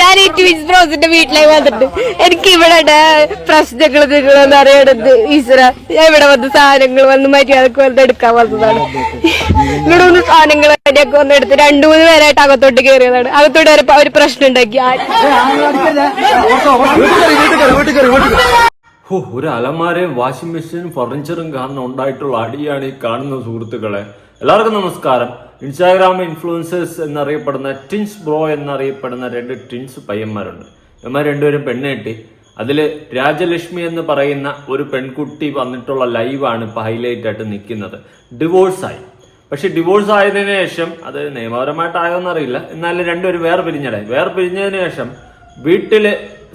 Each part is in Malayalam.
ഞാൻ ഈ ട്വിൻസ് ബ്രോസിന്റെ വീട്ടിലേക്ക് വന്നിട്ട് എനിക്ക് ഇവിടെ പ്രശ്നങ്ങൾ നിങ്ങളെന്ന് അറിയണത് ഈശ്വര. ഞാൻ ഇവിടെ വന്ന് സാധനങ്ങൾ വന്ന് മര്യാദയ്ക്ക് വന്ന് എടുക്കാൻ വന്നതാണ്. ഇവിടെ ഒന്ന് സാധനങ്ങൾ മര്യാദയ്ക്ക് വന്ന് എടുത്ത് രണ്ടു മൂന്ന് പേരായിട്ട് അകത്തോട്ട് കയറിയതാണ് അകത്തോട്ട് വരെ ഒരു പ്രശ്നം ഉണ്ടാക്കി. ഒരു അലമാരയും വാഷിംഗ് മെഷീനും ഫർണിച്ചറും കാരണം ഉണ്ടായിട്ടുള്ള അടിയാണ് ഈ കാണുന്ന സുഹൃത്തുക്കളെ. എല്ലാവർക്കും നമസ്കാരം. ഇൻസ്റ്റാഗ്രാം ഇൻഫ്ലുവൻസേഴ്സ് എന്നറിയപ്പെടുന്ന ട്വിൻസ് ബ്രോ എന്നറിയപ്പെടുന്ന രണ്ട് ട്വിൻസ് പയ്യന്മാരുണ്ട്. ഇവന്മാർ രണ്ടുപേരും പെണ്ണേട്ടി അതിൽ രാജലക്ഷ്മി എന്ന് പറയുന്ന ഒരു പെൺകുട്ടി വന്നിട്ടുള്ള ലൈവാണ് ഇപ്പോൾ ഹൈലൈറ്റ് ആയിട്ട് നിൽക്കുന്നത്. ഡിവോഴ്സായി പക്ഷെ ഡിവോഴ്സ് ആയതിനു ശേഷം അത് നിയമപരമായിട്ടായോന്ന് അറിയില്ല എന്നാലും രണ്ടുപേരും വേർ പിരിഞ്ഞടെ വേർ പിരിഞ്ഞതിന് ശേഷം വീട്ടിൽ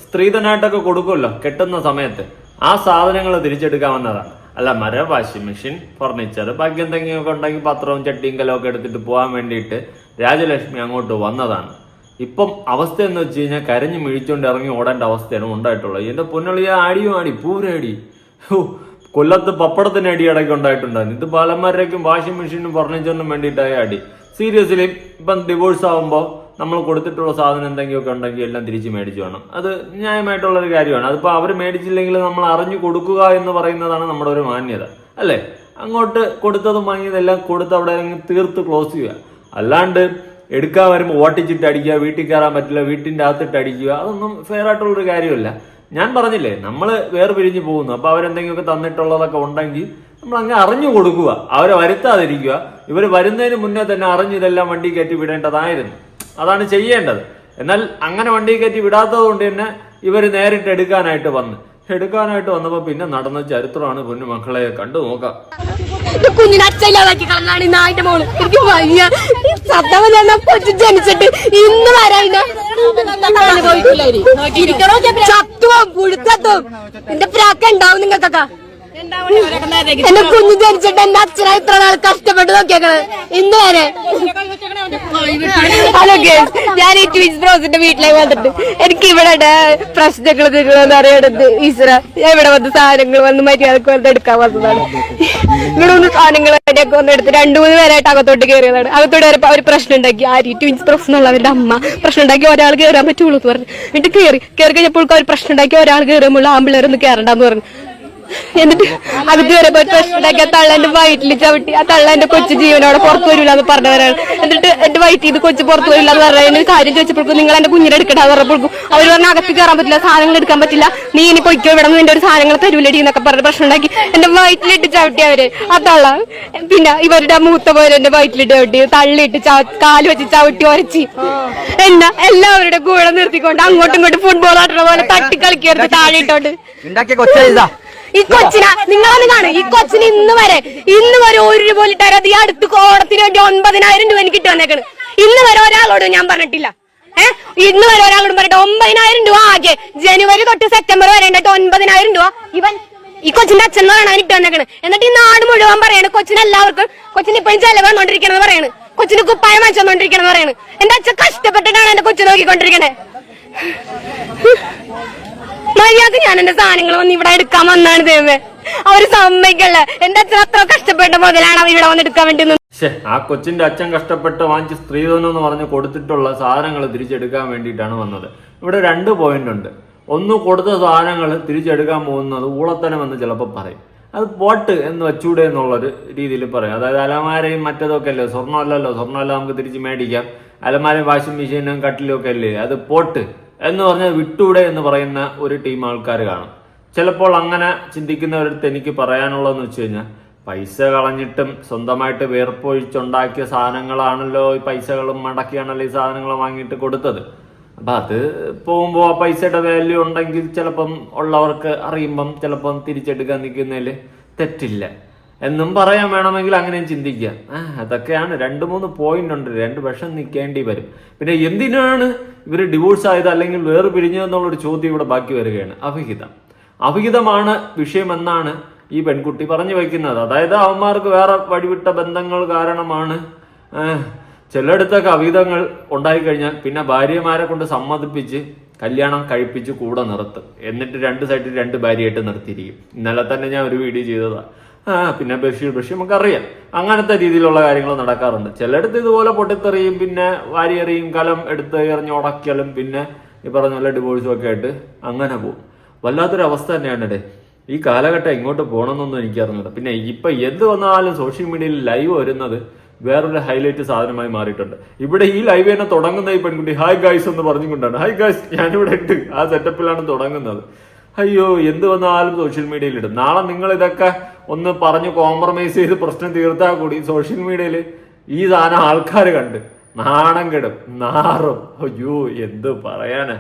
സ്ത്രീധനായിട്ടൊക്കെ കൊടുക്കുമല്ലോ കെട്ടുന്ന സമയത്ത്. ആ സാധനങ്ങൾ തിരിച്ചെടുക്കാൻ വന്നതാണ് അല്ല മര വാഷിംഗ് മെഷീൻ ഫർണിച്ചർ ബാക്കി എന്തെങ്കിലുമൊക്കെ ഉണ്ടെങ്കിൽ പത്രവും ചട്ടിയും കലമൊക്കെ എടുത്തിട്ട് പോകാൻ വേണ്ടിയിട്ട് രാജലക്ഷ്മി അങ്ങോട്ട് വന്നതാണ്. ഇപ്പം അവസ്ഥ എന്ന് വെച്ച് കഴിഞ്ഞാൽ കരഞ്ഞ് മിഴിച്ചുകൊണ്ട് ഇറങ്ങി ഓടേണ്ട അവസ്ഥയാണ് ഉണ്ടായിട്ടുള്ളത്. എന്റെ പൊന്നളിയ ആടിയും ആടി പൂരടി. കൊല്ലത്ത് പപ്പടത്തിന് അടി അടക്കം ഉണ്ടായിട്ടുണ്ടായിരുന്നു. ഇത് ബാലന്മാരേക്കും വാഷിംഗ് മെഷീനും ഫർണിച്ചറിനും വേണ്ടിയിട്ടായ അടി. സീരിയസ്ലി ഇപ്പം ഡിവോഴ്സ് ആകുമ്പോൾ നമ്മൾ കൊടുത്തിട്ടുള്ള സാധനം എന്തെങ്കിലുമൊക്കെ ഉണ്ടെങ്കിൽ എല്ലാം തിരിച്ച് മേടിച്ചു വേണം. അത് ന്യായമായിട്ടുള്ളൊരു കാര്യമാണ്. അതിപ്പോൾ അവർ മേടിച്ചില്ലെങ്കിൽ നമ്മൾ അറിഞ്ഞു കൊടുക്കുക എന്ന് പറയുന്നതാണ് നമ്മുടെ ഒരു മാന്യത. അല്ലേ? അങ്ങോട്ട് കൊടുത്തതും വാങ്ങിയതെല്ലാം കൊടുത്ത് അവിടെ തീർത്ത് ക്ലോസ് ചെയ്യുക. അല്ലാണ്ട് എടുക്കാൻ വരുമ്പോൾ ഓട്ടിച്ചിട്ട് അടിക്കുക വീട്ടിൽ കയറാൻ പറ്റില്ല വീട്ടിന്റെ അകത്തിട്ട് അടിക്കുക അതൊന്നും ഫെയർ ആയിട്ടുള്ളൊരു കാര്യമല്ല. ഞാൻ പറഞ്ഞില്ലേ നമ്മൾ വേറെ പിരിഞ്ഞു പോകുന്നു. അപ്പോൾ അവരെന്തെങ്കിലുമൊക്കെ തന്നിട്ടുള്ളതൊക്കെ ഉണ്ടെങ്കിൽ നമ്മൾ അങ്ങ് അറിഞ്ഞു കൊടുക്കുക. അവരെ വരുത്താതിരിക്കുക. ഇവർ വരുന്നതിന് മുന്നേ തന്നെ അറിഞ്ഞ് ഇതെല്ലാം വണ്ടി കയറ്റി വിടേണ്ടതായിരുന്നു. അതാണ് ചെയ്യേണ്ടത്. എന്നാൽ അങ്ങനെ വണ്ടി കയറ്റി വിടാത്തത് കൊണ്ട് തന്നെ ഇവർ നേരിട്ട് എടുക്കാനായിട്ട് വന്ന്. എടുക്കാനായിട്ട് വന്നപ്പോ പിന്നെ നടന്ന ചരിത്രമാണ് പൊന്നു മക്കളെ കണ്ടു നോക്കാം. എന്റെ കുഞ്ഞിനെ അച്ഛയില്ലാതാക്കി കളഞ്ഞാണ് ഈ നായിന്റെ മോൾ. എനിക്ക് വയ്യ. സത്യം പറഞ്ഞാ കൊച്ചു ജനിച്ചിട്ട് ഇന്ന് വരെ ചത്തുവോ? പുഴുത്തത്തും എന്റെ പ്രാക്ക ഉണ്ടാവും നിങ്ങൾക്കൊക്കെ. എന്റെ കുഞ്ഞു ജനിച്ചിട്ട് എന്റെ അച്ഛനെ ഇത്ര നാൾ കഷ്ടപ്പെട്ട് നോക്കിയേക്കണ്? ഇന്ന് വരെ. ഹലോ ഗേൾസ് ഞാൻ ഈ ട്വിൻസ് ബ്രോസിന്റെ വീട്ടിലേക്ക് വന്നിട്ട് എനിക്ക് ഇവിടെ പ്രശ്നങ്ങൾ നിങ്ങളെന്ന് അറിയണത് ഈശ്വര ഞാൻ ഇവിടെ വന്ന് സാധനങ്ങൾ വന്ന് മര്യാദയ്ക്ക് വന്ന് എടുക്കാൻ വന്നതാണ്. ഇവിടെ ഒന്ന് സാധനങ്ങൾ അതിനൊക്കെ വന്ന് എടുത്ത് രണ്ടു മൂന്ന് പേരായിട്ട് അകത്തോട്ട് കയറിയതാണ് അകത്തോട്ട് വരെ ഒരു പ്രശ്നം ഉണ്ടാക്കി. ആര് ട്വിൻസ് ബ്രോസ് എന്നുള്ളവരുടെ അമ്മ. പ്രശ്നം ഉണ്ടാക്കി ഒരാൾ കയറാൻ പറ്റുള്ളൂ എന്ന് പറഞ്ഞു. എന്നിട്ട് കയറി കയറി കഴിഞ്ഞപ്പോൾ ഒരു പ്രശ്നം ഉണ്ടാക്കി ഒരാൾ കയറുമ്പോൾ ആമ്പിള്ളേരൊന്ന് കയറണ്ടെന്ന് പറഞ്ഞു. എന്നിട്ട് അതിന് വരെ പോയി പ്രശ്നം ഉണ്ടാക്കി ആ തള്ളന്റെ വയറ്റിൽ ചവിട്ടി. ആ തള്ളന്റെ കൊച്ചു ജീവനോടെ പുറത്തു വരില്ല എന്ന് പറഞ്ഞവരാണ്. എന്നിട്ട് എന്റെ വയറ്റിൽ ഇത് കൊച്ചു പുറത്തു വരില്ല എന്ന് പറഞ്ഞ കാര്യം ചോദിച്ചപ്പോഴേക്കും നിങ്ങൾ എന്റെ കുഞ്ഞിനെ എടുക്കട്ടെ എന്ന് പറഞ്ഞപ്പോഴേക്കും അവർ പറഞ്ഞ അകത്ത് കയറാൻ പറ്റില്ല സാധനങ്ങൾ എടുക്കാൻ പറ്റില്ല. നീ ഇനി പൊയ്ക്കോ ഇവിടെ നിന്ന് എന്റെ ഒരു സാധനങ്ങൾ തരൂലടി എന്നൊക്കെ പറഞ്ഞ പ്രശ്നം ഉണ്ടാക്കി. എന്റെ വയറ്റിലിട്ട് ചവിട്ടി അവർ. ആ തള്ള പിന്നെ ഇവരുടെ മൂത്ത പോലെ എന്റെ വയറ്റിലിട്ട് ചവിട്ടി. തള്ളിയിട്ട് കാൽ വെച്ച് ചവിട്ടി ഒരച്ചി. എന്നാ എല്ലാവരുടെ കൂടെ നിർത്തിക്കൊണ്ട് അങ്ങോട്ടും ഇങ്ങോട്ടും ഫുട്ബോൾ ആട്ടുന്ന പോലെ തട്ടി കളിക്കരുത് താഴെ ഇട്ടോണ്ട്. ഈ കൊച്ചിന നിങ്ങളൊന്ന് കാണും. ഈ കൊച്ചിന് ഇന്ന് വരെ ഇന്ന് വരെ ഒരു രൂപ തരാതെ ഈ അടുത്ത് കോടത്തിന് വേണ്ടി ഒൻപതിനായിരം രൂപ എനിക്ക് ഇട്ട് വന്നേക്കണ് ഇന്ന് വരെ ഒരാളോട് ഞാൻ പറഞ്ഞിട്ടില്ല. ഏഹ് ഇന്ന് വരെ ഒരാളോട് പറഞ്ഞിട്ട് ഒമ്പതിനായിരം രൂപ ആകെ. ജനുവരി തൊട്ട് സെപ്റ്റംബർ വരെ ഉണ്ടായിട്ട് ഒൻപതിനായിരം രൂപ ഇവൻ ഈ കൊച്ചിന്റെ അച്ഛൻ എന്ന് പറയണ വന്നേക്കണ് എന്നിട്ട് ഈ നാട് മുഴുവൻ പറയണ് കൊച്ചിന് എല്ലാവർക്കും കൊച്ചിന് ഇപ്പോഴും ചെലവ് വന്നോണ്ടിരിക്കണെന്ന് പറയണ്. കൊച്ചിന് കുപ്പായം വാങ്ങിച്ചോണ്ടിരിക്കണെന്ന് പറയണ്. എന്റെ അച്ഛൻ കഷ്ടപ്പെട്ടിട്ടാണ് എന്റെ കൊച്ചു നോക്കിക്കൊണ്ടിരിക്കണേ. മര്യാദ ഞാൻ എന്റെ സാധനങ്ങൾ വന്ന് ഇവിടെ എടുക്കാൻ വന്നാണ് ദൈവമേ. അവർ സമ്മതിക്കല്ല? എന്റെ അച്ഛൻ അത്ര കഷ്ടപ്പെട്ട മുതലാണ് അവർ ഇവിടെ വന്ന് എടുക്കാൻ വേണ്ടി ആ കൊച്ചിന്റെ അച്ഛൻ കഷ്ടപ്പെട്ട് വാങ്ങിച്ച് സ്ത്രീധനം എന്ന് പറഞ്ഞ് കൊടുത്തിട്ടുള്ള സാധനങ്ങൾ തിരിച്ചെടുക്കാൻ വേണ്ടിയിട്ടാണ് വന്നത്. ഇവിടെ രണ്ട് പോയിന്റ് ഉണ്ട്. ഒന്ന് കൊടുത്ത സാധനങ്ങൾ തിരിച്ചെടുക്കാൻ പോകുന്നത് ഊളത്തനം എന്ന് ചിലപ്പോൾ പറയും. അത് പോട്ട് എന്ന് വെച്ചൂടെ എന്നുള്ളൊരു രീതിയിൽ പറയും. അതായത് അലമാരയും മറ്റതൊക്കെ അല്ലേ? സ്വർണമല്ലല്ലോ സ്വർണമല്ല നമുക്ക് തിരിച്ച് മേടിക്കാം. അലമാരയും വാഷിംഗ് മെഷീനും കട്ടിലും ഒക്കെ അല്ലേ? അത് പോട്ട്. എന്ന് പറഞ്ഞാൽ വിട്ടൂടെ എന്ന് പറയുന്ന ഒരു ടീം ആൾക്കാർ കാണും. ചിലപ്പോൾ അങ്ങനെ ചിന്തിക്കുന്നവരടുത്ത് എനിക്ക് പറയാനുള്ളതെന്ന് വെച്ച് കഴിഞ്ഞാൽ പൈസ കളഞ്ഞിട്ടും സ്വന്തമായിട്ട് വേർപ്പൊഴിച്ചുണ്ടാക്കിയ സാധനങ്ങളാണല്ലോ ഈ പൈസകളും മടക്കിയാണല്ലോ ഈ സാധനങ്ങൾ വാങ്ങിയിട്ട് കൊടുത്തത്. അപ്പം അത് പോകുമ്പോൾ ആ പൈസയുടെ വാല്യൂ ഉണ്ടെങ്കിൽ ചിലപ്പം ഉള്ളവർക്ക് അറിയുമ്പം ചിലപ്പം തിരിച്ചെടുക്കാൻ നിൽക്കുന്നതിൽ തെറ്റില്ല. എന്നും പറയാൻ വേണമെങ്കിൽ അങ്ങനെയും ചിന്തിക്കുക. അതൊക്കെയാണ് രണ്ട് മൂന്ന് പോയിന്റ് ഉണ്ട്. രണ്ട് വിഷം നിൽക്കേണ്ടി വരും. പിന്നെ എന്തിനാണ് ഇവർ ഡിവോഴ്സ് ആയത് അല്ലെങ്കിൽ വേറെ പിരിഞ്ഞതെന്നുള്ളൊരു ചോദ്യം ഇവിടെ ബാക്കി വരികയാണ്. അവിഹിതം. അവിഹിതമാണ് വിഷയമെന്നാണ് ഈ പെൺകുട്ടി പറഞ്ഞു വയ്ക്കുന്നത് അതായത് അവന്മാർക്ക് വേറെ വഴിവിട്ട ബന്ധങ്ങൾ കാരണമാണ് ചിലയിടത്തൊക്കെ അവിഹിതങ്ങൾ ഉണ്ടായിക്കഴിഞ്ഞാൽ പിന്നെ ഭാര്യമാരെ കൊണ്ട് സമ്മതിപ്പിച്ച് കല്യാണം കഴിപ്പിച്ച് കൂടെ നിർത്തും. എന്നിട്ട് രണ്ട് സൈഡിൽ രണ്ട് ഭാര്യയായിട്ട് നിർത്തിയിരിക്കും. ഇന്നലെ തന്നെ ഞാൻ ഒരു വീഡിയോ ചെയ്തതാ. ആ പിന്നെ ബഷീർ ബഷീർ നമുക്കറിയാം. അങ്ങനത്തെ രീതിയിലുള്ള കാര്യങ്ങൾ നടക്കാറുണ്ട്. ചിലയിടത്ത് ഇതുപോലെ പൊട്ടിത്തെറിയും പിന്നെ വാരിയെറിയും കലം എടുത്ത് എറിഞ്ഞ് ഉടക്കലും പിന്നെ ഈ പറഞ്ഞ പോലെ ഡിവോഴ്സും ഒക്കെ ആയിട്ട് അങ്ങനെ പോകും. വല്ലാത്തൊരു അവസ്ഥ തന്നെയാണ് ഇടേ ഈ കാലഘട്ടം ഇങ്ങോട്ട് പോകണമെന്നൊന്നും എനിക്കറിഞ്ഞില്ല പിന്നെ ഇപ്പൊ എന്ത് വന്നാലും സോഷ്യൽ മീഡിയയിൽ ലൈവ് വരുന്നത് വേറൊരു ഹൈലൈറ്റ് സാധനമായി മാറിയിട്ടുണ്ട്. ഇവിടെ ഈ ലൈവ് തന്നെ തുടങ്ങുന്ന ഈ പെൺകുട്ടി ഹായ് ഗായ്സ് എന്ന് പറഞ്ഞുകൊണ്ടാണ്. ഹായ് ഗായ്സ് ഞാനിവിടെ ഉണ്ട്. ആ സെറ്റപ്പിലാണ് തുടങ്ങുന്നത്. അയ്യോ എന്ത് വന്നാലും സോഷ്യൽ മീഡിയയിൽ ഇടും. നാളെ നിങ്ങൾ ഇതൊക്കെ ഒന്ന് പറഞ്ഞു കോംപ്രമൈസ് ചെയ്ത് പ്രശ്നം തീർത്താൽ കൂടി. സോഷ്യൽ മീഡിയയിൽ ഈ സാധനം ആൾക്കാർ കണ്ട്. നാണം കെടും നാറും. അയ്യോ എന്ത് പറയാന്?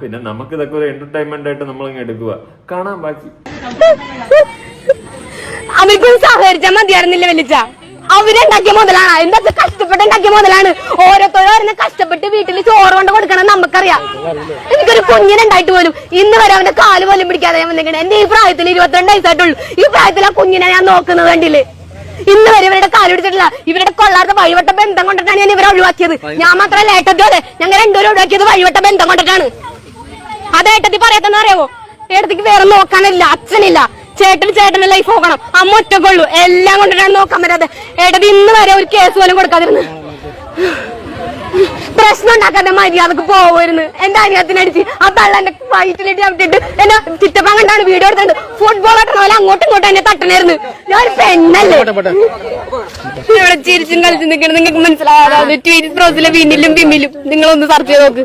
പിന്നെ നമുക്ക് ഇതൊക്കെ ഒരു എന്റർടൈൻമെന്റ് ആയിട്ട് നമ്മൾ എടുക്കുക കാണാൻ ബാക്കി. സഹകരിച്ചാൽ മതിയായിരുന്നില്ല വലിച്ച അവരുണ്ടാക്കിയ മുതലാണ്. എന്താ കഷ്ടപ്പെട്ട് ഉണ്ടാക്കിയ മുതലാണ്? ഓരോരുത്തരും കഷ്ടപ്പെട്ട് വീട്ടിൽ ചോറ് കൊണ്ട് കൊടുക്കണം നമുക്കറിയാം. എനിക്കൊരു കുഞ്ഞിനുണ്ടായിട്ട് പോലും ഇന്ന് വരെ അവന്റെ കാൽ പോലും പിടിക്കാതെ ഞാൻ എന്റെ ഈ പ്രായത്തിൽ ഇരുപത്തിരണ്ട് വയസ്സായിട്ടുള്ളൂ. ഈ പ്രായത്തിൽ ആ കുഞ്ഞിനെ ഞാൻ നോക്കുന്നത് കണ്ടില്ല? ഇന്ന് വരെ ഇവരുടെ കാൽ പിടിച്ചിട്ടില്ല. ഇവരുടെ കൊള്ളാത്ത വഴിവട്ട ബന്ധം കൊണ്ടിട്ടാണ് ഞാൻ ഇവരെ ഒഴിവാക്കിയത്. ഞാൻ മാത്രമല്ല ഏട്ടത്തി അതെ. ഞങ്ങൾ രണ്ടുപേരും ഒഴിവാക്കിയത് വഴിവട്ട ബന്ധം കൊണ്ടിട്ടാണ്. അത് ഏട്ടത്തി പറയത്തെന്ന് ഏട്ടത്തിക്ക് വേറെ നോക്കാനില്ല. അച്ഛനില്ല. ചേട്ടന് ചേട്ടന്റെ ലൈഫ് നോക്കണം. അമ്മ ഒറ്റക്കൊള്ളു. എല്ലാം കൊണ്ടിട്ടാണ് നോക്കാൻ പറ്റാതെ ഏട്ടത് ഇന്ന് വരെ ഒരു കേസ് പോലും കൊടുക്കാതിരുന്നു. പ്രശ്നം ഉണ്ടാക്കാതെ മര്യാദയ്ക്ക് പോവായിരുന്നു. എന്റെ അനിയത്തിനടിച്ച് ആ തള്ള എന്റെ വയറ്റിലിട്ട് ചവിട്ടിട്ട് എന്നെ ചിറ്റപ്പം കണ്ടാണ് വീഡിയോ എടുത്തത് ഫുട്ബോൾ ആട്ടണ പോലെ അങ്ങോട്ടും ഇങ്ങോട്ടും എന്നെ തട്ടണായിരുന്നു. ഞാൻ പെണ്ണല്ലേ? ഇവിടെ ചിരിച്ചും കളിച്ചും നിൽക്കണം നിങ്ങൾക്ക് മനസ്സിലാവാതെ. ട്വീറ്റ് പ്രോസിലെ വിന്നിലും ബിമ്മിലും നിങ്ങളൊന്ന് സർച്ച് ചെയ്ത് നോക്ക്.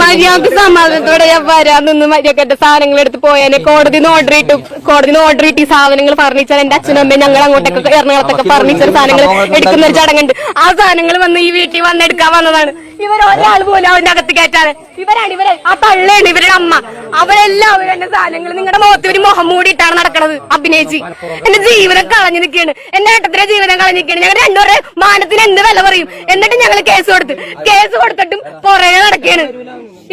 മര്യാദ സമാധാനത്തോടെ ഞാൻ വരാന്നൊന്ന് മര്യാദ സാധനങ്ങൾ എടുത്ത് പോയേനെ കോടതി ഓർഡർ ഇട്ടു കോടതി ഓർഡർ ഇട്ട് ഈ സാധനങ്ങൾ ഫർണിച്ചർ എന്റെ അച്ഛനും അമ്മയും ഞങ്ങൾ അങ്ങോട്ടൊക്കെ എറണാകുളത്തൊക്കെ ഫർണിച്ചർ സാധനങ്ങൾ എടുക്കുന്ന ഒരു ചടങ്ങുണ്ട് ആ സാധനങ്ങൾ വന്ന് ഈ വീട്ടിൽ വന്നെടുക്കാൻ വന്നതാണ് ഇവർ ഒരാൾ പോലും അവന്റെ അകത്ത് കയറ്റാറ് ഇവരാണ് ഇവരെ. ആ തള്ളയാണ് ഇവരുടെ അമ്മ. അവരെല്ലാവരും എന്റെ സാധനങ്ങൾ നിങ്ങളുടെ മുഖത്ത് ഒരു മുഖം മൂടിയിട്ടാണ് നടക്കണത് അഭിനയിച്ച്. എന്റെ ജീവനം കളഞ്ഞു നിൽക്കുകയാണ് എന്റെ ഏട്ടത്തിന്റെ ജീവനം കളഞ്ഞു നിൽക്കുകയാണ് ഞങ്ങൾ രണ്ടുപേരെ മാനത്തിന് എന്ത് വില പറയും? എന്നിട്ട് ഞങ്ങൾ കേസ് കൊടുത്ത്. കേസ് കൊടുത്തിട്ടും പുറകെ നടക്കുകയാണ്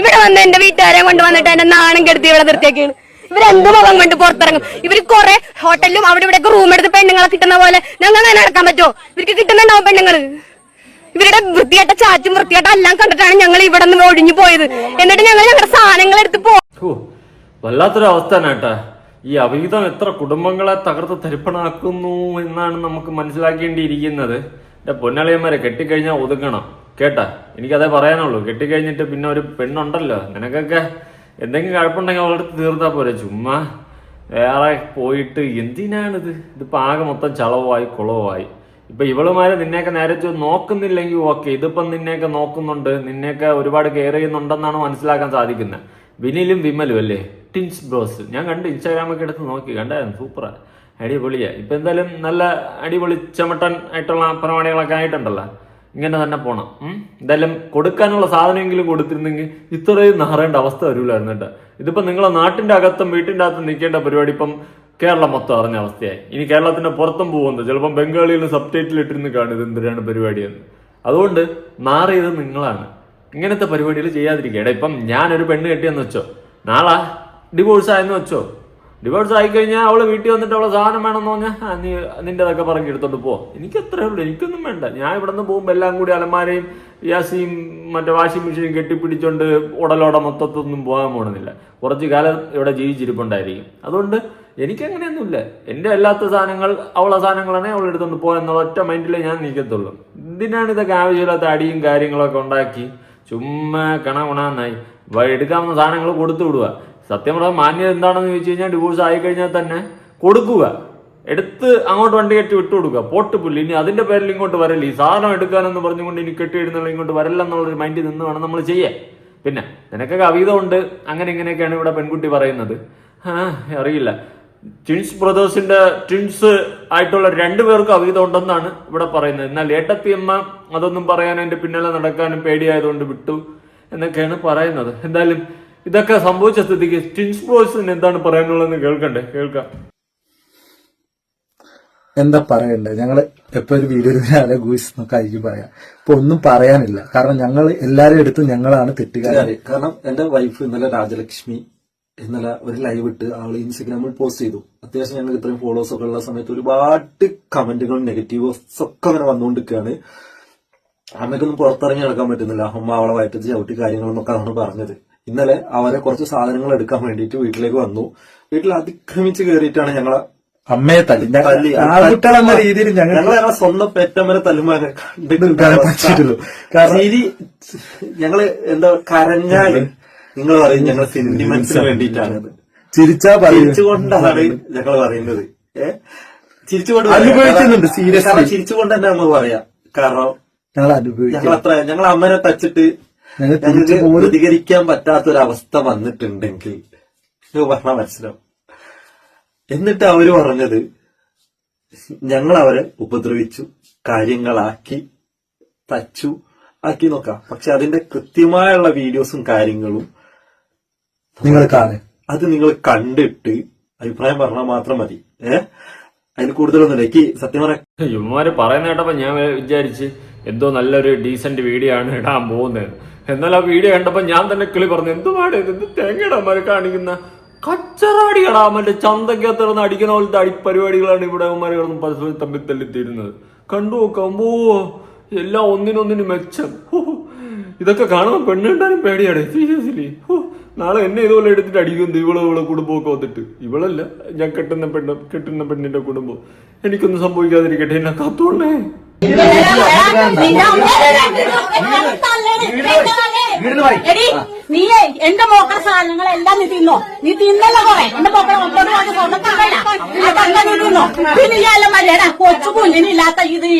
ഇവിടെ വന്ന് എന്റെ വീട്ടുകാരെ കൊണ്ടുവന്നിട്ട് എന്റെ നാണം കെടുത്തി ഇവിടെ നിർത്തിയൊക്കെയാണ് ഇവരെന്ത് മുഖം കൊണ്ട് പുറത്തിറങ്ങും? ഇവർ കുറെ ഹോട്ടലിലും അവിടെ ഇവിടെ റൂം എടുത്ത് പെണ്ണുങ്ങളെ കിട്ടുന്ന പോലെ ഞങ്ങൾ അങ്ങനെ നടക്കാൻ പറ്റുമോ ഇവർക്ക് കിട്ടുന്നുണ്ടാവും പെണ്ണുങ്ങൾ. ഇവരുടെ വൃത്തിയായിട്ട ചാറ്റും വൃത്തിയായിട്ട എല്ലാം കണ്ടിട്ടാണ് ഞങ്ങൾ ഇവിടെ നിന്ന് ഒഴിഞ്ഞു പോയത്. എന്നിട്ട് ഞങ്ങൾ ഞങ്ങളുടെ സാധനങ്ങൾ എടുത്ത് പോ വല്ലാത്തൊരു അവസ്ഥ ഈ അവിഹിതം എത്ര കുടുംബങ്ങളെ തകർത്ത് തരിപ്പണാക്കുന്നു എന്നാണ് നമുക്ക് മനസ്സിലാക്കേണ്ടിയിരിക്കുന്നത്. എന്റെ പൊന്നളിയന്മാരെ കെട്ടിക്കഴിഞ്ഞാൽ ഒതുങ്ങണം. കേട്ടാ എനിക്കതേ പറയാനുള്ളൂ. കെട്ടിക്കഴിഞ്ഞിട്ട് പിന്നെ ഒരു പെണ്ണുണ്ടല്ലോ. നിനക്കൊക്കെ എന്തെങ്കിലും കുഴപ്പമുണ്ടെങ്കിൽ അവളെടുത്ത് തീർത്താ പോരെ. ചുമ്മാ വേറെ പോയിട്ട് എന്തിനാണിത്? ഇതിപ്പോ ആകെ മൊത്തം ചളവായി കുളവായി. ഇപ്പൊ ഇവളുമാരെ നിന്നെയൊക്കെ നേരെ നോക്കുന്നില്ലെങ്കിൽ ഓക്കെ ഇതിപ്പം നിന്നെയൊക്കെ നോക്കുന്നുണ്ട് നിന്നെയൊക്കെ ഒരുപാട് കെയർ ചെയ്യുന്നുണ്ടെന്നാണ് മനസ്സിലാക്കാൻ സാധിക്കുന്നത്. വിനിലും വിമലും അല്ലേ? ടിൻസ് ബ്രോസ് ഞാൻ കണ്ട് ഇൻസ്റ്റാഗ്രാമൊക്കെ എടുത്ത് നോക്കി കണ്ടായിരുന്നു സൂപ്പറാ അടിപൊളിയാ. ഇപ്പൊ എന്തായാലും നല്ല അടിപൊളി ചമട്ടൻ ആയിട്ടുള്ള പരിപാടികളൊക്കെ ആയിട്ടുണ്ടല്ലോ. ഇങ്ങനെ തന്നെ പോണം. എന്തായാലും കൊടുക്കാനുള്ള സാധനമെങ്കിലും കൊടുത്തിരുന്നെങ്കിൽ ഇത്രയും നാറേണ്ട അവസ്ഥ വരൂലായിരുന്നു കേട്ടോ. ഇതിപ്പോ നിങ്ങളെ നാട്ടിന്റെ അകത്തും വീട്ടിന്റെ അകത്തും നിൽക്കേണ്ട പരിപാടി ഇപ്പം കേരളം മൊത്തം അറിഞ്ഞ അവസ്ഥയായി. ഇനി കേരളത്തിന്റെ പുറത്തും പോകുന്നത് ചിലപ്പം ബംഗാളിയിൽ സബ് ടൈറ്റിൽ ഇട്ടിരുന്ന് കാണും ഇത് എന്തിനാണ് പരിപാടിയെന്ന്. അതുകൊണ്ട് മാറിയത് നിങ്ങളാണ്. ഇങ്ങനത്തെ പരിപാടികൾ ചെയ്യാതിരിക്കുക. എടാ ഇപ്പം ഞാനൊരു പെണ്ണ് കെട്ടിയെന്ന് വെച്ചോ. നാളെ ഡിവോഴ്സ് ആയെന്ന് വെച്ചോ. ഡിവോഴ്സ് ആയി കഴിഞ്ഞാൽ അവൾ വീട്ടിൽ വന്നിട്ട് അവളെ സാധനം വേണമെന്ന് പറഞ്ഞാൽ നീ നിന്റെതൊക്കെ പറഞ്ഞ് എടുത്തോണ്ട് പോ. എനിക്ക് അത്രേ ഉള്ളൂ. എനിക്കൊന്നും വേണ്ട. ഞാൻ ഇവിടെ നിന്ന് പോകുമ്പോൾ എല്ലാം കൂടി അലമാരയും യാസിയും മറ്റേ വാഷിംഗ് മെഷീനും കെട്ടിപ്പിടിച്ചോണ്ട് ഉടലോടെ മൊത്തത്തൊന്നും പോകാൻ പോകണമെന്നില്ല കുറച്ച് കാലം ഇവിടെ ജീവിച്ചിരിപ്പുണ്ടായിരിക്കും. അതുകൊണ്ട് എനിക്കങ്ങനെയൊന്നുമില്ല. എന്റെ അല്ലാത്ത സാധനങ്ങൾ അവളെ സാധനങ്ങളാണ് അവൾ എടുത്തുകൊണ്ട് പോയെന്നുള്ള ഒറ്റ മൈൻഡിലേ ഞാൻ നിൽക്കത്തുള്ളൂ. എന്തിനാണ് ഇതൊക്കെ ആവശ്യമില്ലാത്ത അടിയും കാര്യങ്ങളൊക്കെ ഉണ്ടാക്കി ചുമ്മാ കണ കുണാന്നായി വ- എടുക്കാവുന്ന സാധനങ്ങൾ കൊടുത്തു വിടുക. സത്യം പറഞ്ഞാൽ മാന്യത എന്താണെന്ന് ചോദിച്ചു കഴിഞ്ഞാൽ ഡിവോഴ്സ് ആയി കഴിഞ്ഞാൽ തന്നെ കൊടുക്കുക. എടുത്ത് അങ്ങോട്ട് വണ്ടി കെട്ടി വിട്ടു കൊടുക്കുക. പോട്ട് പുല്ല്. ഇനി അതിന്റെ പേരിൽ ഇങ്ങോട്ട് വരല്ല. ഈ സാധനം എടുക്കാനെന്ന് പറഞ്ഞുകൊണ്ട് ഇനി കെട്ടിയിടുന്നുള്ള ഇങ്ങോട്ട് വരല്ല എന്നുള്ളൊരു മൈൻഡിൽ നിന്ന് വേണം നമ്മൾ ചെയ്യാൻ. പിന്നെ നിനക്കൊക്കെ അവീതമുണ്ട് അങ്ങനെ ഇങ്ങനെയൊക്കെയാണ് ഇവിടെ പെൺകുട്ടി പറയുന്നത്. അറിയില്ല. ട്വിൻസ് ബ്രദേഴ്സിന്റെ ട്വിൻസ് ആയിട്ടുള്ള രണ്ടുപേർക്ക് അവീതം ഉണ്ടെന്നാണ് ഇവിടെ പറയുന്നത്. എന്നാൽ ഏട്ടത്തിയമ്മ അതൊന്നും പറയാനും എന്റെ പിന്നാലെ നടക്കാനും പേടിയായതുകൊണ്ട് വിട്ടു എന്നൊക്കെയാണ് പറയുന്നത്. എന്തായാലും ഇതൊക്കെ സംഭവിച്ച സ്ഥിതിക്ക് ട്വിൻസ് ബ്രോസിന് എന്താണ് പറയാനുള്ളതെന്ന് കേൾക്കണ്ടേ? കേൾക്കാം. എന്താ പറയണ്ടേ? ഞങ്ങൾ എപ്പോ ഒരു വീഡിയോ ആരെ ഗൂസ് എന്നൊക്കെ ആയിരിക്കും പറയാം. ഇപ്പൊ ഒന്നും പറയാനില്ല. കാരണം ഞങ്ങൾ എല്ലാരും എടുത്തും ഞങ്ങളാണ് തെറ്റുകാരെ. കാരണം എന്റെ വൈഫ് ഇന്നലെ രാജലക്ഷ്മി ഇന്നലെ ഒരു ലൈവ് ഇട്ട് ആൾ ഇൻസ്റ്റഗ്രാമിൽ പോസ്റ്റ് ചെയ്തു. അത്യാവശ്യം ഞങ്ങൾക്ക് ഇത്രയും ഫോളോവേഴ്സ് ഒക്കെ ഉള്ള സമയത്ത് ഒരുപാട് കമന്റുകളും നെഗറ്റീവ്സ് ഒക്കെ അങ്ങനെ വന്നുകൊണ്ടിരിക്കുകയാണ്. അമ്മയ്ക്കൊന്നും പുറത്തിറങ്ങി നടക്കാൻ പറ്റുന്നില്ല. അമ്മ അവളെ വയറ്റത്ത് ചവിട്ടി കാര്യങ്ങളെന്നൊക്കെ ആണ് പറഞ്ഞത്. ഇന്നലെ അവരെ കുറച്ച് സാധനങ്ങൾ എടുക്കാൻ വേണ്ടിയിട്ട് വീട്ടിലേക്ക് വന്നു. വീട്ടിൽ അതിക്രമിച്ച് കയറിയിട്ടാണ് ഞങ്ങളെ അമ്മയെ തല്ലി. തല്ലി. എന്ന രീതിയിൽ ഞങ്ങൾ ഞങ്ങളെ സ്വന്തം പെറ്റമ്മനെ തല്ലുമ്പോൾ കാരണം ഇനി ഞങ്ങൾ എന്താ കരഞ്ഞാൽ നിങ്ങൾ പറയും ഞങ്ങൾ സെന്റിമെന്റ്സിന് വേണ്ടിയിട്ടാണ്. ചിരിച്ചാ ചിരിച്ചുകൊണ്ടാണ് ഞങ്ങൾ പറയുന്നത്. ഏഹ് ചിരിച്ചുകൊണ്ട് അനുഭവിക്കുന്നുണ്ട്, സീരിയസ് ചിരിച്ചുകൊണ്ട് തന്നെ നമ്മൾ പറയാം. കാരണം ഞങ്ങൾ അനുഭവിക്കും. ഞങ്ങൾ അത്ര ഞങ്ങൾ അമ്മനെ തച്ചിട്ട് ഞങ്ങൾക്ക് പ്രതികരിക്കാൻ പറ്റാത്തൊരവസ്ഥ വന്നിട്ടുണ്ടെങ്കിൽ പറഞ്ഞ മനസ്സിലാവും. എന്നിട്ട് അവർ പറഞ്ഞത് ഞങ്ങൾ അവരെ ഉപദ്രവിച്ചു കാര്യങ്ങളാക്കി തച്ചു ആക്കി നോക്കാം. പക്ഷെ അതിന്റെ കൃത്യമായുള്ള വീഡിയോസും കാര്യങ്ങളും നിങ്ങൾ കാണും. അത് നിങ്ങൾ കണ്ടിട്ട് അഭിപ്രായം പറഞ്ഞാൽ മാത്രം മതി. ഏഹ് അതിന് കൂടുതലൊന്നുമില്ല. എനിക്ക് സത്യം പറയാം യുവമാര് പറയുന്ന കേട്ടപ്പോ ഞാൻ വിചാരിച്ച് എന്തോ നല്ലൊരു ഡീസന്റ് വീഡിയോ ആണ് ഇടാൻ പോകുന്നത്. എന്നാൽ ആ വീഡിയോ കണ്ടപ്പോ ഞാൻ തന്നെ കിളി പറഞ്ഞു എന്തുപാട് ഇത്? എന്ത് തേങ്ങയിടാമാര് കാണിക്കുന്ന കച്ചറാടികളാ. മറ്റേ ചന്തക്കകത്ത് കിടന്ന് അടിക്കുന്ന പോലത്തെ അടിപ്പരിപാടികളാണ് ഇവിടെ അവന്മാര് കിടന്ന് പരസ്പരം തമ്മിൽ തല്ലിത്തീരുന്നത്. കണ്ടു നോക്കാമ്പോ എല്ലാം ഒന്നിനൊന്നിന് മെച്ചം. ഇതൊക്കെ കാണുമ്പോൾ പെണ്ണുണ്ടാലും പേടിയാണ് സീരിയസ്ലി നാളെ എന്നെ ഇതുപോലെ എടുത്തിട്ട് അടിക്കും ഇവളെ ഇവളെ കുടുംബമൊക്കെ വന്നിട്ട്. ഇവളല്ല ഞാൻ കെട്ടുന്ന പെണ്ണ് കെട്ടുന്ന പെണ്ണിന്റെ കുടുംബം. എനിക്കൊന്നും സംഭവിക്കാതിരിക്കട്ടെ എന്നെ കാത്തോളേ നീയേ എന്റെ മോക്കറ സാധനങ്ങളെല്ലാം നീ തിന്നോ. നീ തിന്നല്ലോ കൊറേ. എന്റെ മോക്കറ ഒമ്പത് കൊണ്ട് സ്വന്തം നീ തിന്നോ മര്യാദ. കൊച്ചു കുഞ്ഞിനില്ലാത്ത ഇത് ഈ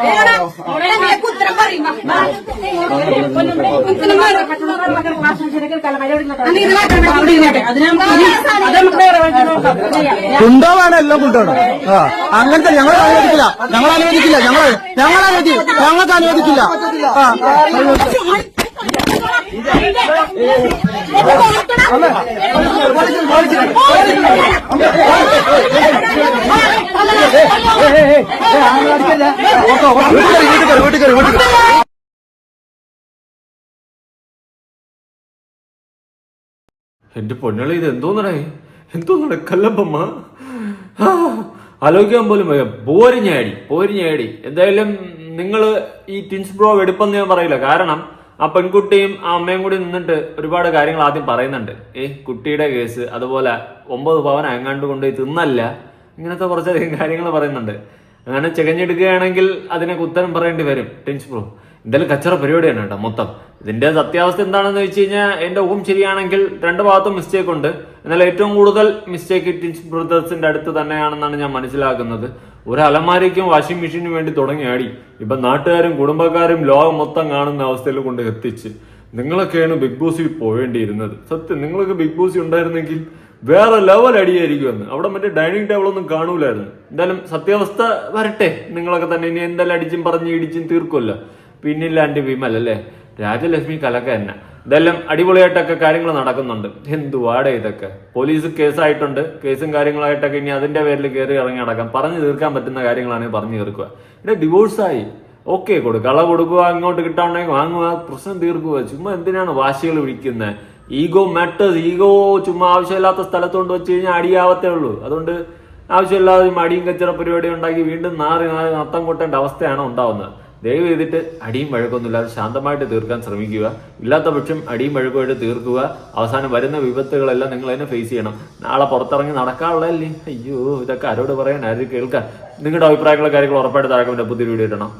ഉത്തരം എല്ലാം കൊണ്ടുപോകണം ആ അങ്ങനത്തെ ഞങ്ങൾ അനുവദിക്കില്ല ഞങ്ങൾ അനുവദിക്കില്ല ഞങ്ങൾ ഞങ്ങൾ അനുവദിക്കില്ല ഞങ്ങൾക്ക് അനുവദിക്കില്ല ആ വീട്ടിൽ കയറി വീട്ടിൽ കയറി വീട്ടിൽ കയറി എന്റെ പൊന്നളി ഇത് എന്തോന്നടേ? എന്തോന്നടേ കല്ലപ്പമ്മ ആലോചിക്കാൻ പോലും വയ്യ. പോരിഞ്ഞാടി പോരിഞ്ഞാടി എന്തായാലും നിങ്ങൾ ഈ ടിൻസ് ബ്രോ എടുപ്പെന്ന് ഞാൻ പറയില്ല. കാരണം ആ പെൺകുട്ടിയും ആ അമ്മയും കൂടി നിന്നിട്ട് ഒരുപാട് കാര്യങ്ങൾ ആദ്യം പറയുന്നുണ്ട്. ഏ കുട്ടിയുടെ കേസ് അതുപോലെ ഒമ്പത് പവൻ അങ്ങാണ്ട് കൊണ്ടുപോയി തിന്നല്ല. ഇങ്ങനത്തെ കുറച്ചധികം കാര്യങ്ങൾ പറയുന്നുണ്ട്. അങ്ങനെ ചികഞ്ഞെടുക്കുകയാണെങ്കിൽ അതിനൊക്കെ ഉത്തരം പറയേണ്ടി വരും. ടിൻസ് ബ്രോ എന്തായാലും കച്ചറ പരിപാടിയാണ് കേട്ടോ മൊത്തം. ഇതിന്റെ സത്യാവസ്ഥ എന്താണെന്ന് വെച്ച് കഴിഞ്ഞാൽ എന്റെ ഊഹം ശരിയാണെങ്കിൽ രണ്ട് ഭാഗത്തും മിസ്റ്റേക്ക് ഉണ്ട്. എന്നാൽ ഏറ്റവും കൂടുതൽ മിസ്റ്റേക്ക് ടിൻസ് ബ്രദേഴ്സിന്റെ അടുത്ത് തന്നെയാണെന്നാണ് ഞാൻ മനസ്സിലാക്കുന്നത്. ഒരു അലമാരയ്ക്കും വാഷിംഗ് മെഷീനും വേണ്ടി തുടങ്ങിയാടി. ഇപ്പൊ നാട്ടുകാരും കുടുംബക്കാരും ലോകം മൊത്തം കാണുന്ന അവസ്ഥയിൽ കൊണ്ട് എത്തിച്ച് നിങ്ങളൊക്കെയാണ് ബിഗ് ബോസിൽ പോവേണ്ടിയിരുന്നത്. സത്യം നിങ്ങൾക്ക് ബിഗ് ബോസ് ഉണ്ടായിരുന്നെങ്കിൽ വേറെ ലെവൽ അടിയായിരിക്കുമെന്ന്. അവിടെ മറ്റേ ഡൈനിങ് ടേബിൾ ഒന്നും കാണൂലായിരുന്നു. എന്തായാലും സത്യാവസ്ഥ വരട്ടെ. നിങ്ങളൊക്കെ തന്നെ ഇനി എന്തായാലും അടിച്ചും പറഞ്ഞ് ഇടിച്ചും തീർക്കുമല്ലോ. പിന്നില്ലാണ്ട് വിമൽ അല്ലേ രാജലക്ഷ്മി കലക്ക തന്നെ. ഇതെല്ലാം അടിപൊളിയായിട്ടൊക്കെ കാര്യങ്ങൾ നടക്കുന്നുണ്ട്. എന്തുവാടെ ഇതൊക്കെ? പോലീസ് കേസായിട്ടുണ്ട്. കേസും കാര്യങ്ങളായിട്ടൊക്കെ ഇനി അതിന്റെ പേരിൽ കയറി ഇറങ്ങി നടക്കാം. പറഞ്ഞു തീർക്കാൻ പറ്റുന്ന കാര്യങ്ങളാണ് പറഞ്ഞു തീർക്കുക. ഇവിടെ ഡിവോഴ്സായി ഓക്കെ കൊടുക്കുക കള കൊടുക്കുക അങ്ങോട്ട് കിട്ടാണെങ്കിൽ വാങ്ങുക പ്രശ്നം തീർക്കുക. ചുമ്മാ എന്തിനാണ് വാശികൾ വിളിക്കുന്നത് ഈഗോ മാറ്റേഴ്സ് ഈഗോ ചുമ്മാ ആവശ്യമില്ലാത്ത സ്ഥലത്തോണ്ട് വെച്ച് കഴിഞ്ഞാൽ അടിയാവത്തേ ഉള്ളൂ. അതുകൊണ്ട് ആവശ്യമില്ലാതെ മടിയും കച്ചറ പരിപാടി ഉണ്ടാക്കി വീണ്ടും നാറി നാറി നത്തം കൊട്ടേണ്ട അവസ്ഥയാണ് ഉണ്ടാവുന്നത്. ദയവ് ചെയ്തിട്ട് അടിയും വഴക്കൊന്നുമില്ലാതെ ശാന്തമായിട്ട് തീർക്കാൻ ശ്രമിക്കുക. ഇല്ലാത്ത പക്ഷം അടിയും വഴക്കുമായിട്ട് തീർക്കുക. അവസാനം വരുന്ന വിപത്തുകളെല്ലാം നിങ്ങൾ തന്നെ ഫേസ് ചെയ്യണം. നാളെ പുറത്തിറങ്ങി നടക്കാനുള്ളതല്ലേ? അയ്യോ ഇതൊക്കെ ആരോട് പറയാൻ ആരും കേൾക്കാൻ. നിങ്ങളുടെ അഭിപ്രായങ്ങളും കാര്യങ്ങളും ഉറപ്പായിട്ട് താഴെ പുതിയ വീഡിയോ ഇടണം.